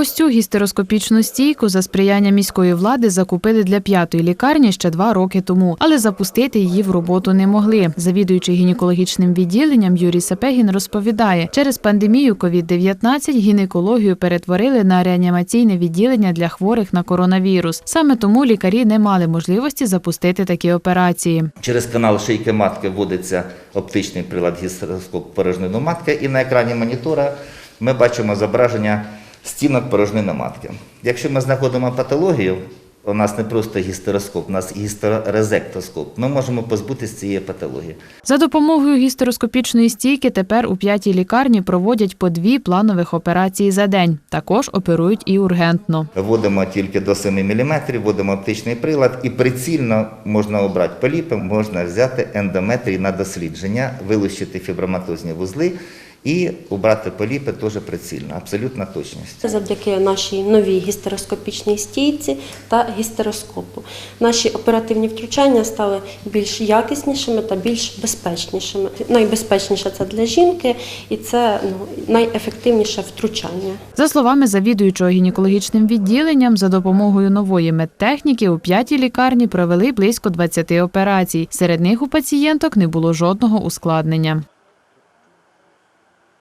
Ось цю гістероскопічну стійку за сприяння міської влади закупили для п'ятої лікарні ще два роки тому, але запустити її в роботу не могли. Завідуючий гінекологічним відділенням Юрій Сапегін розповідає, через пандемію COVID-19 гінекологію перетворили на реанімаційне відділення для хворих на коронавірус. Саме тому лікарі не мали можливості запустити такі операції. Через канал шийки матки вводиться оптичний прилад гістероскоп порожнини матки, і на екрані монітора ми бачимо зображення стінок порожнини матки. Якщо ми знаходимо патологію, у нас не просто гістероскоп, у нас гістерорезектоскоп. Ми можемо позбутися цієї патології. За допомогою гістероскопічної стійки тепер у п'ятій лікарні проводять по дві планових операції за день. Також оперують і ургентно. Вводимо тільки до 7 мм, вводимо оптичний прилад і прицільно можна обрати поліпи, можна взяти ендометрій на дослідження, вилучити фіброматозні вузли і обрати поліпи теж прицільно, абсолютна точність. Це завдяки нашій новій гістероскопічній стійці та гістероскопу. Наші оперативні втручання стали більш якіснішими та більш безпечнішими. Найбезпечніше це для жінки, і це ну, найефективніше втручання. За словами завідуючого гінекологічним відділенням, за допомогою нової медтехніки у п'ятій лікарні провели близько 20 операцій. Серед них у пацієнток не було жодного ускладнення.